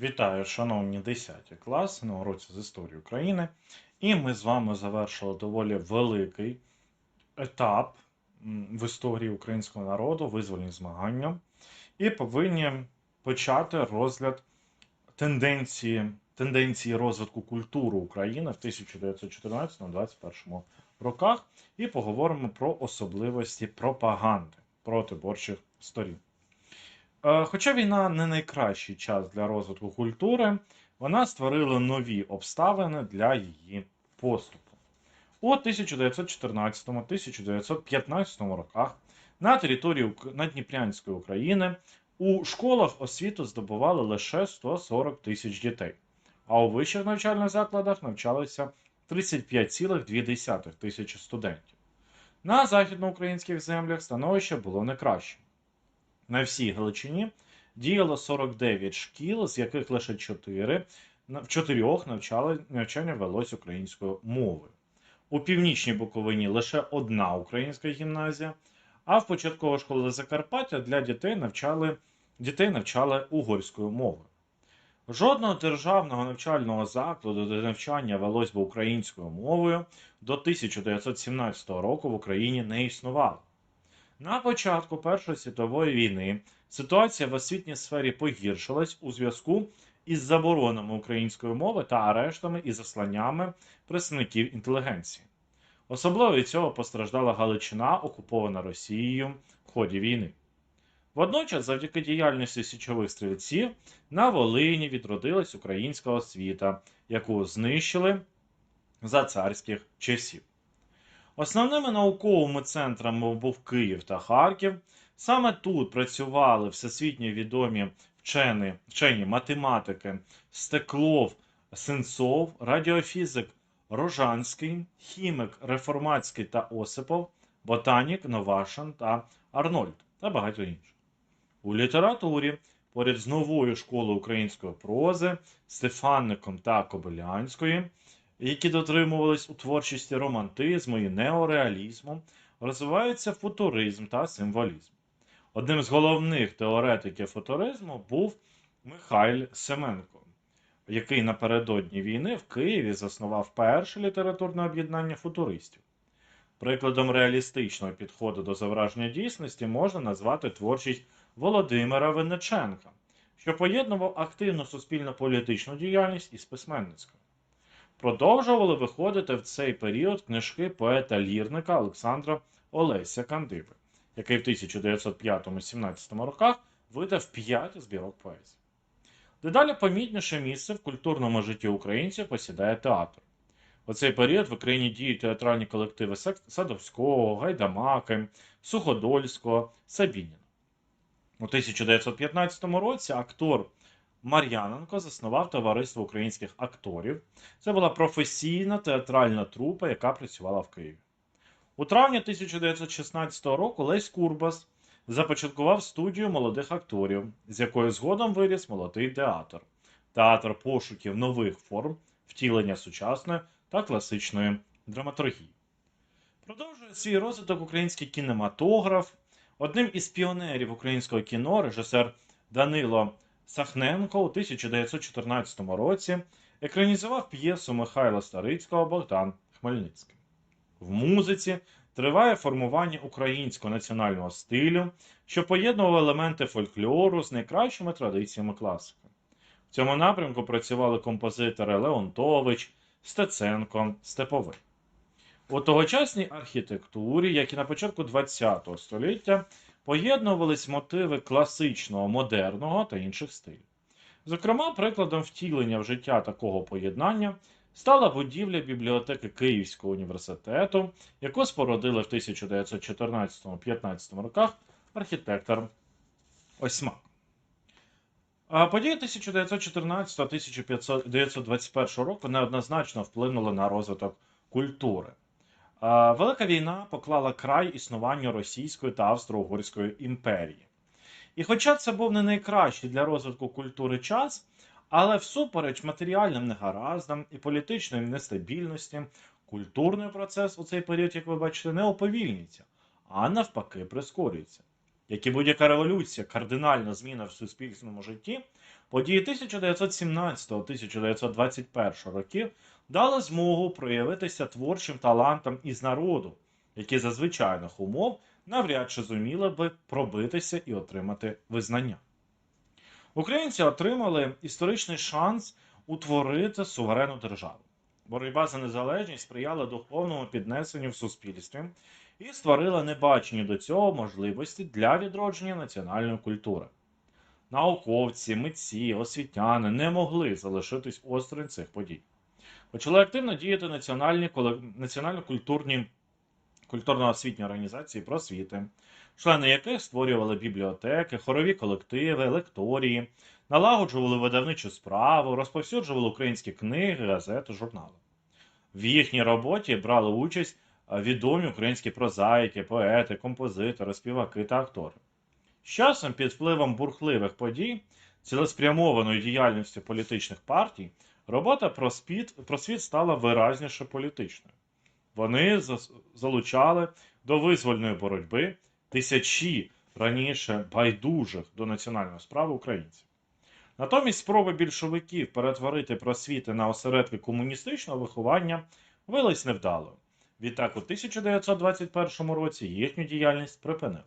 Вітаю, шановні 10 класи на уроці з історії України. І ми з вами завершили доволі великий етап в історії українського народу, визвольні змагання, і повинні почати розгляд тенденції, тенденції розвитку культури України в 1914-21 роках, і поговоримо про особливості пропаганди протиборчих сторін. Е, Хоча війна не найкращий час для розвитку культури, вона створила нові обставини для її поступу. У 1914-1915 роках на території Надніпрянської України у школах освіту здобували лише 140 тисяч дітей, а у вищих навчальних закладах навчалися 35,2 тисячі студентів. На західноукраїнських землях становище було не краще. На всій Галичині діяло 49 шкіл, з яких лише 4, в чотирьох навчання велось українською мовою. У північній Буковині лише одна українська гімназія, а в початковій школі Закарпаття для дітей навчали, дітей навчали угорською мовою. Жодного державного навчального закладу, де навчання велось українською мовою, до 1917 року в Україні не існувало. На початку Першої світової війни ситуація в освітній сфері погіршилась у зв'язку із заборонами української мови та арештами і засланнями представників інтелігенції. Особливо від цього постраждала Галичина, окупована Росією в ході війни. Водночас, завдяки діяльності січових стрільців, на Волині відродилась українська освіта, яку знищили за царських часів. Основними науковими центрами був Київ та Харків. Саме тут працювали всесвітньо відомі вчені, вчені математики Стеклов, Сенцов, радіофізик Рожанський, хімік Реформатський та Осипов, ботанік Новашин та Арнольд та багато інших. У літературі поряд з новою школою української прози, Стефанником та Кобилянської які дотримувались у творчості романтизму і неореалізму, розвиваються футуризм та символізм. Одним з головних теоретиків футуризму був Михайль Семенко, який напередодні війни в Києві заснував перше літературне об'єднання футуристів. Прикладом реалістичного підходу до зображення дійсності можна назвати творчість Володимира Винниченка, що поєднував активну суспільно-політичну діяльність із письменницькою. Продовжували виходити в цей період книжки поета-лірника Олександра Олеся Кандиби, який в 1905-17 роках видав п'ять збірок поезії. Дедалі помітніше місце в культурному житті українців посідає театр. У цей період в Україні діють театральні колективи Садовського, Гайдамаки, Суходольського, Сабініна. У 1915 році актор Мар'яненко заснував товариство українських акторів. Це була професійна театральна трупа, яка працювала в Києві. У травні 1916 року Лесь Курбас започаткував студію молодих акторів, з якої згодом виріс молодий театр, театр пошуків нових форм втілення сучасної та класичної драматургії. Продовжує свій розвиток український кінематограф. Одним із піонерів українського кіно режисер Данило Сахненко у 1914 році екранізував п'єсу Михайла Старицького Богдан Хмельницький. В музиці триває формування українського національного стилю, що поєднував елементи фольклору з найкращими традиціями класики. В цьому напрямку працювали композитори Леонтович, Стеценко, Степовий. У тогочасній архітектурі, як і на початку ХХ століття, поєднувались мотиви класичного, модерного та інших стилів. Зокрема, прикладом втілення в життя такого поєднання стала будівля бібліотеки Київського університету, яку спорудили в 1914-15 роках архітектор Осьмак. Події 1914-1921 року неоднозначно вплинули на розвиток культури. Велика війна поклала край існуванню Російської та Австро-Угорської імперії. І хоча це був не найкращий для розвитку культури час, але всупереч матеріальним негараздам і політичної нестабільності, культурний процес у цей період, як ви бачите, не оповільнюється, а навпаки прискорюється. Як і будь-яка революція, кардинальна зміна в суспільному житті, події 1917-1921 років дали змогу проявитися творчим талантам із народу, які за звичайних умов навряд чи зуміли би пробитися і отримати визнання. Українці отримали історичний шанс утворити суверенну державу. Боротьба за незалежність сприяла духовному піднесенню в суспільстві і створила небачені до цього можливості для відродження національної культури. Науковці, митці, освітяни не могли залишитись осторонь цих подій. Почали активно діяти національні національно-культурні культурно-освітні організації просвіти, члени яких створювали бібліотеки, хорові колективи, лекторії, налагоджували видавничу справу, розповсюджували українські книги, газети, журнали. В їхній роботі брали участь відомі українські прозаїки, поети, композитори, співаки та актори. З часом, під впливом бурхливих подій, цілеспрямованої діяльності політичних партій, робота просвіт, просвіт стала виразніше політичною. Вони залучали до визвольної боротьби тисячі раніше байдужих до національної справи українців. Натомість спроби більшовиків перетворити просвіти на осередки комуністичного виховання вились невдало. Відтак, у 1921 році їхню діяльність припинили.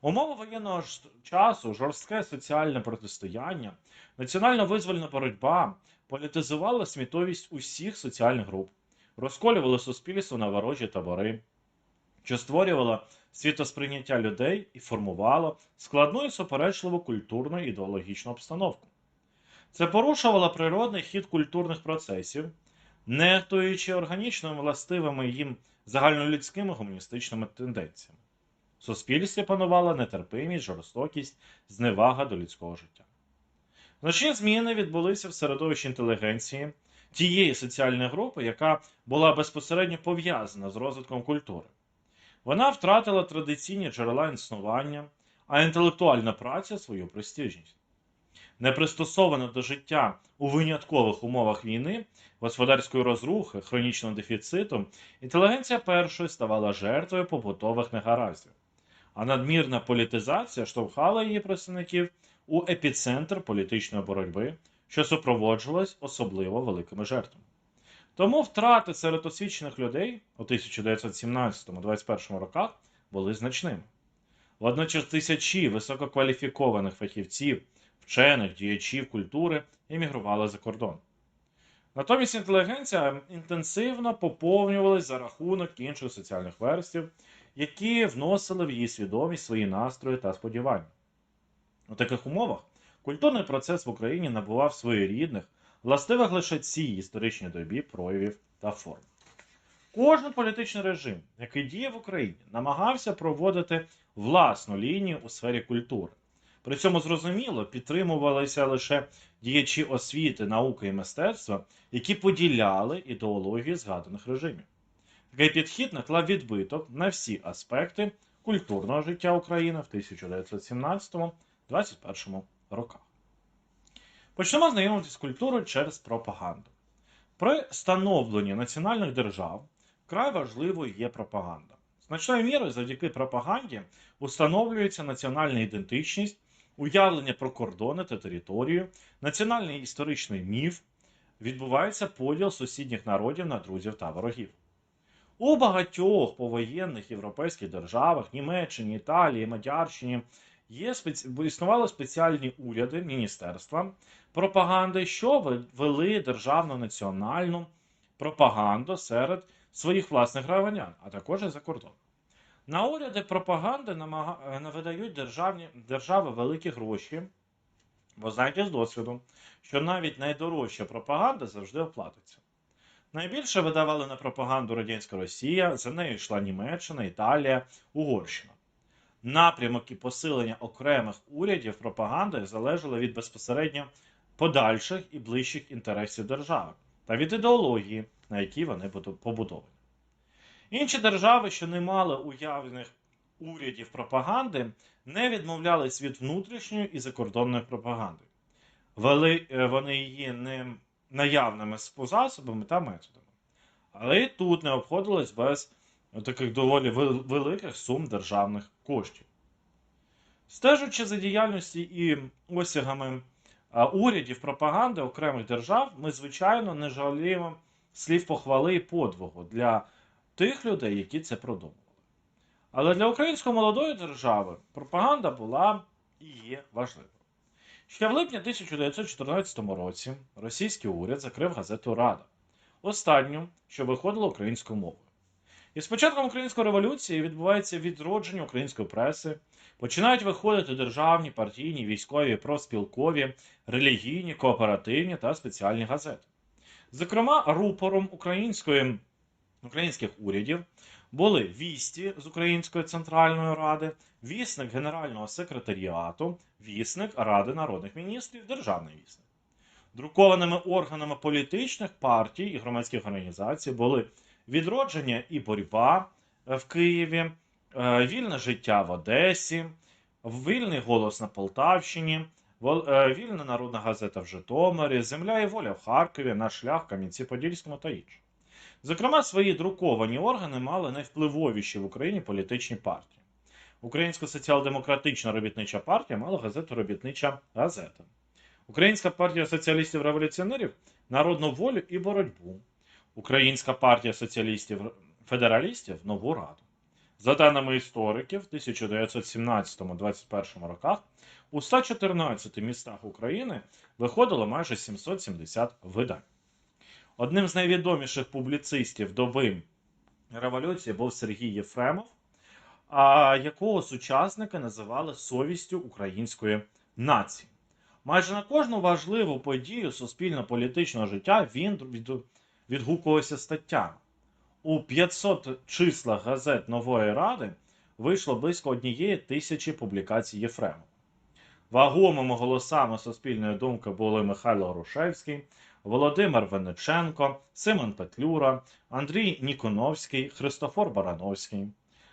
Умови воєнного часу, жорстке соціальне протистояння, національно-визвольна боротьба політизували світовість усіх соціальних груп, розколювали суспільство на ворожі табори, що створювало світосприйняття людей і формувало складну і суперечливу культурну ідеологічну обстановку. Це порушувало природний хід культурних процесів, нехтуючи органічними властивими їм загальнолюдськими гуманістичними тенденціями. В суспільстві панувала нетерпимість, жорстокість, зневага до людського життя. Значні зміни відбулися в середовищі інтелігенції, тієї соціальної групи, яка була безпосередньо пов'язана з розвитком культури. Вона втратила традиційні джерела існування, а інтелектуальна праця свою престижність. Непристосована до життя у виняткових умовах війни, господарської розрухи, хронічного дефіциту, інтелігенція першою ставала жертвою побутових негараздів, а надмірна політизація штовхала її представників у епіцентр політичної боротьби, що супроводжувалась особливо великими жертвами. Тому втрати серед освічених людей у 1917-21 роках були значними. Водночас тисячі висококваліфікованих фахівців, вчених, діячів культури емігрували за кордон. Натомість інтелігенція інтенсивно поповнювалась за рахунок інших соціальних верств, які вносили в її свідомість свої настрої та сподівання. У таких умовах культурний процес в Україні набував своєрідних, властивих лише цій історичній добі проявів та форм. Кожен політичний режим, який діє в Україні, намагався проводити власну лінію у сфері культури. При цьому зрозуміло підтримувалися лише діячі освіти, науки і мистецтва, які поділяли ідеології згаданих режимів. Такий підхід наклав відбиток на всі аспекти культурного життя України в 1917-21 роках. Почнемо знайомитися з культурою через пропаганду. При становленні національних держав вкрай важливою є пропаганда. Значною мірою завдяки пропаганді установлюється національна ідентичність, уявлення про кордони та територію, національний історичний міф, відбувається поділ сусідніх народів на друзів та ворогів. У багатьох повоєнних європейських державах Німеччині, Італії, Мадярщині є існували спеціальні уряди, міністерства пропаганди, що вели державну національну пропаганду серед своїх власних громадян, а також і за кордон. На уряди пропаганди намага... е, видають державні... держави великі гроші, бо знаєте з досвіду, що навіть найдорожча пропаганда завжди оплатиться. Найбільше видавали на пропаганду радянська Росія, за нею йшла Німеччина, Італія, Угорщина. Напрямок і посилення окремих урядів пропаганди залежали від безпосередньо подальших і ближчих інтересів держави та від ідеології, на якій вони побудовані. Інші держави, що не мали уявлених урядів пропаганди, не відмовлялись від внутрішньої і закордонної пропаганди. Вели е, вони її не наявними засобами та методами. Але і тут не обходилось без таких доволі великих сум державних коштів. Стежучи за діяльністю і осягами урядів пропаганди окремих держав, ми, звичайно, не жаліємо слів похвали і подвигу для тих людей, які це продумували. Але для української молодої держави пропаганда була і є важливою. Ще в липні 1914 році російський уряд закрив газету Рада, останню, що виходила українською мовою. І з початком української революції відбувається відродження української преси, починають виходити державні, партійні, військові, профспілкові, релігійні, кооперативні та спеціальні газети. Зокрема, рупором української, українських урядів були вісті з Української центральної ради, вісник Генерального секретаріату, вісник Ради народних міністрів, державний вісник. Друкованими органами політичних партій і громадських організацій були відродження і боротьба в Києві, е, вільне життя в Одесі, вільний голос на Полтавщині, е, вільна народна газета в Житомирі, Земля і воля в Харкові, наш шлях в Кам'янці-Подільському та інші. Зокрема, свої друковані органи мали найвпливовіші в Україні політичні партії. Українська соціал-демократична робітнича партія мала газету Робітнича газета. Українська партія соціалістів-революціонерів народну волю і боротьбу. Українська партія соціалістів-федералістів нову раду. За даними істориків, в 1917-21 роках у 114 містах України виходило майже 770 видань. Одним з найвідоміших публіцистів доби революції був Сергій Єфремов, якого сучасники називали совістю української нації. Майже на кожну важливу подію суспільно-політичного життя він відгукувався статтями. У 500 числах газет Нової Ради вийшло близько однієї тисячі публікацій Єфремова. Вагомими голосами суспільної думки були Михайло Грушевський, Володимир Вениченко, Симон Петлюра, Андрій Ніконовський, Христофор Барановський.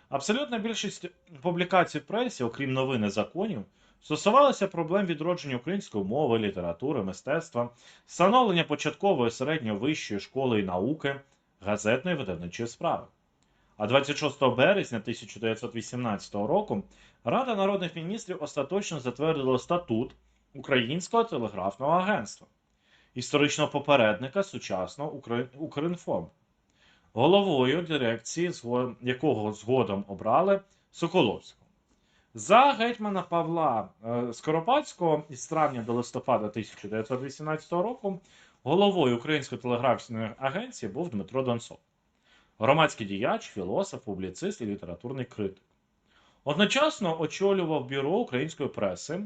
Абсолютна більшість публікацій в пресі, окрім новини законів, стосувалися проблем відродження української мови, літератури, мистецтва, встановлення початкової середньої вищої школи і науки, газетної видавничої справи. А 26 березня 1918 року Рада народних міністрів остаточно затвердила статут Українського телеграфного агентства, історичного попередника сучасного Укр- Укрінформ, головою дирекції, якого згодом обрали Соколовського. За гетьмана Павла е, Скоропадського із травня до листопада 1918 року головою Української телеграфічної агенції був Дмитро Донцов, громадський діяч, філософ, публіцист і літературний критик. Одночасно очолював бюро української преси,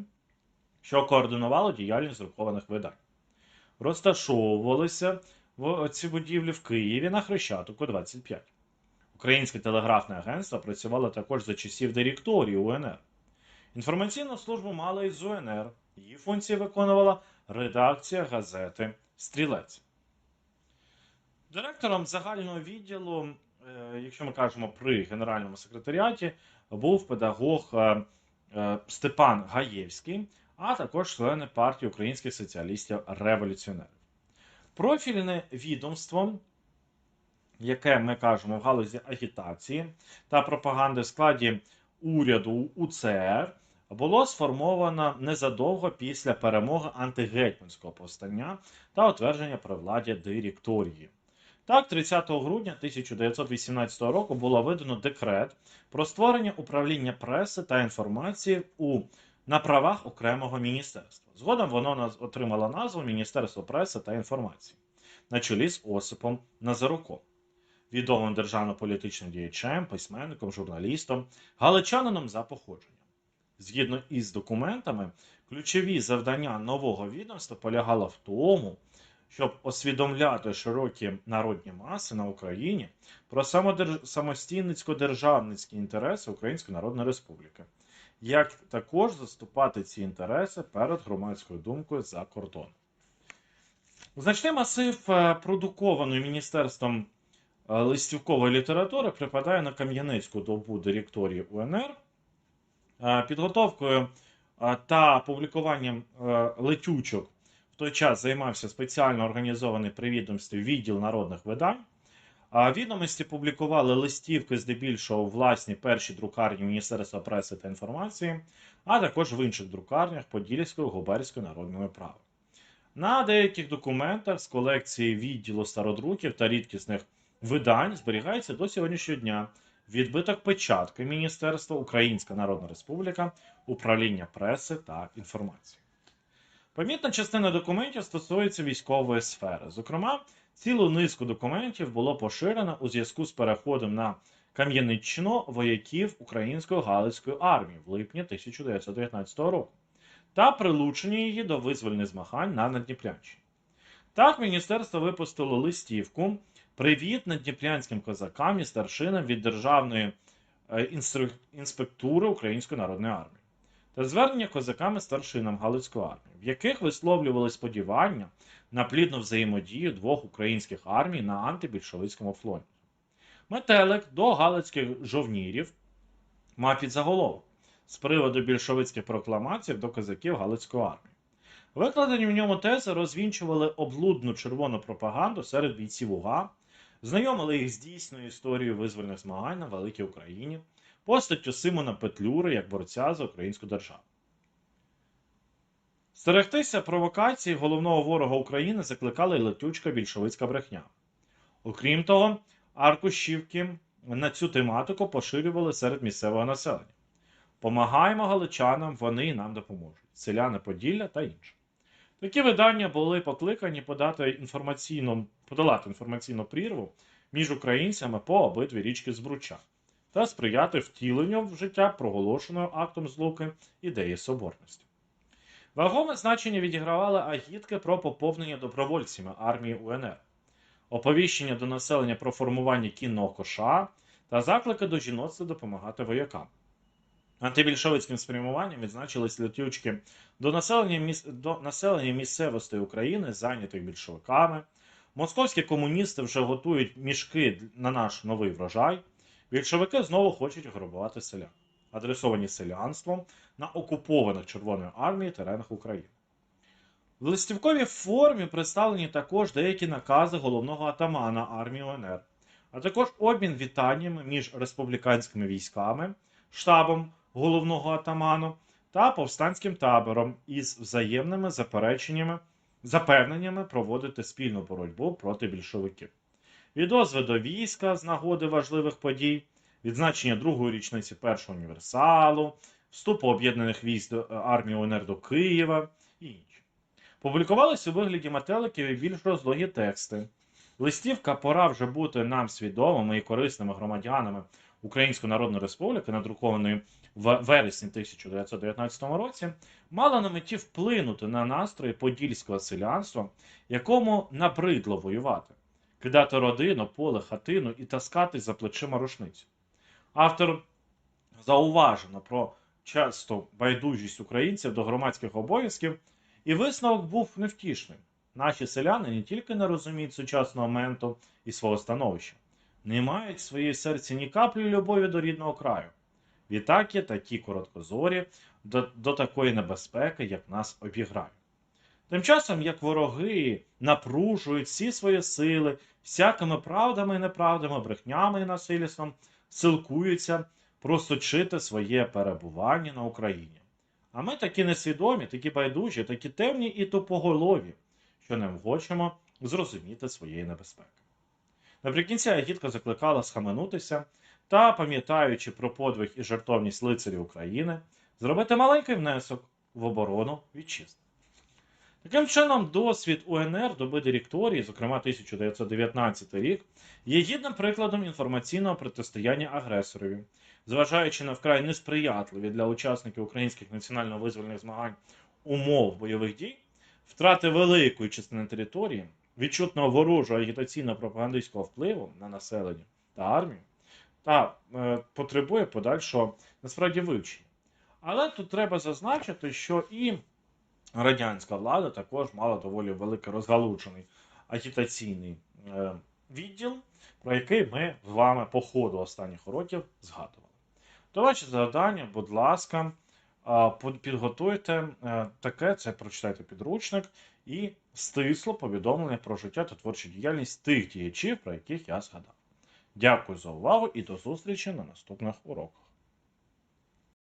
що координувало діяльність друкованих видань. Розташовувалися в ці будівлі в Києві на Хрещатику 25. Українське телеграфне агентство працювало також за часів директорії УНР. Інформаційну службу мала із УНР. Її функції виконувала редакція газети Стрілець. Директором загального відділу, е, якщо ми кажемо при генеральному секретаріаті, був педагог е, е, Степан Гаєвський, а також члени партії українських соціалістів-революціонерів. Профільне відомство, яке ми кажемо в галузі агітації та пропаганди в складі уряду УЦР, було сформовано незадовго після перемоги антигетьманського повстання та утвердження при владі директорії. Так, 30 грудня 1918 року було видано декрет про створення управління преси та інформації у на правах окремого міністерства. Згодом воно отримало назву Міністерство преси та інформації на чолі з Осипом Назаруком, відомим державно-політичним діячем, письменником, журналістом, галичанином за походженням. Згідно із документами, ключові завдання нового відомства полягало в тому, щоб освідомляти широкі народні маси на Україні про самостійницько-державницькі інтереси Української Народної Республіки, як також заступати ці інтереси перед громадською думкою за кордоном. Значний масив е, продукованої міністерством е, листівкової літератури припадає на Кам'янецьку добу директорії УНР. Е, Підготовкою та публікуванням летючок в той час займався спеціально організований при відділ народних видань. А відомості публікували листівки здебільшого у власній першій друкарні Міністерства преси та інформації, а також в інших друкарнях Подільської, Губерської народної прави. На деяких документах з колекції відділу стародруків та рідкісних видань зберігається до сьогоднішнього дня відбиток печатки Міністерства Українська Народна Республіка, Управління преси та інформації. Помітна частина документів стосується військової сфери. Зокрема, цілу низку документів було поширено у зв'язку з переходом на Кам'яниччину вояків Української Галицької армії в липні 1919 року та прилучення її до визвольних змагань на Надніпрянщині. Так, міністерство випустило листівку Привіт надніпрянським козакам і старшинам від Державної е, інспектури Української народної армії та звернення козакам і старшинам Галицької армії, в яких висловлювали сподівання на плідну взаємодію двох українських армій на антибільшовицькому флоті. Метелик до галицьких жовнірів мав підзаголовок з приводу більшовицьких прокламацій до козаків Галицької армії. Викладені в ньому тези розвінчували облудну червону пропаганду серед бійців УГА, знайомили їх з дійсною історією визвольних змагань на Великій Україні, постаттю Симона Петлюри як борця за українську державу. Стерегтися провокації головного ворога України закликала й летючка більшовицька брехня. Окрім того, аркушівки на цю тематику поширювали серед місцевого населення. Помагаємо галичанам, вони нам допоможуть. Селяни Поділля та інше. Такі видання були покликані подати інформаційну, подолати інформаційну прірву між українцями по обидві річки Збруча та сприяти втіленню в життя проголошеної актом злуки ідеї соборності. Вагоме значення відігравали агітки про поповнення добровольцями армії УНР, оповіщення до населення про формування кінного коша та заклики до жіноцтва допомагати воякам. Антибільшовицьким спрямуванням відзначились летючки до населення, до населення місцевостей України, зайнятих більшовиками. Московські комуністи вже готують мішки на наш новий врожай. Більшовики знову хочуть грабувати селян, адресовані селянством на окупованих Червоною армією теренах України. В листівковій формі представлені також деякі накази головного атамана армії УНР, а також обмін вітаннями між республіканськими військами, штабом головного атаману та повстанським табором із взаємними запереченнями, запевненнями проводити спільну боротьбу проти більшовиків. Відозви до війська з нагоди важливих подій, відзначення другої річниці першого універсалу, вступу об'єднаних військ до е, армії УНР до Києва і інші. Публікувалися у вигляді метеликів і більш розлогі тексти. Листівка пора вже бути нам свідомими і корисними громадянами Української Народної Республіки, надрукованої в вересні 1919 році, мала на меті вплинути на настрої подільського селянства, якому набридло воювати, кидати родину, поле, хатину і таскати за плечима рушницю. Автор зауважено про часто байдужість українців до громадських обов'язків, і висновок був невтішним. Наші селяни не тільки не розуміють сучасного моменту і свого становища, не мають в своїй серці ні каплі любові до рідного краю. Відтак є такі короткозорі до, до такої небезпеки, як нас обіграють. Тим часом, як вороги напружують всі свої сили, всякими правдами і неправдами, брехнями і насильством, силкуються просочити своє перебування на Україні. А ми такі несвідомі, такі байдужі, такі темні і тупоголові, що не хочемо зрозуміти своєї небезпеки. Наприкінці агітка закликала схаменутися та, пам'ятаючи про подвиг і жертовність лицарів України, зробити маленький внесок в оборону вітчизни. Таким чином, досвід УНР доби директорії, зокрема 1919 рік, є гідним прикладом інформаційного протистояння агресорові, зважаючи на вкрай несприятливі для учасників українських національно-визвольних змагань умов бойових дій, втрати великої частини території, відчутного ворожого агітаційно-пропагандистського впливу на населення та армію, та е, потребує подальшого насправді вивчення. Але тут треба зазначити, що і радянська влада також мала доволі великий розгалучений агітаційний е, відділ, про який ми з вами по ходу останніх років згадували. То ваші завдання, будь ласка, підготуйте е, таке, це прочитайте підручник і стисло повідомлення про життя та творчу діяльність тих діячів, про яких я згадав. Дякую за увагу і до зустрічі на наступних уроках.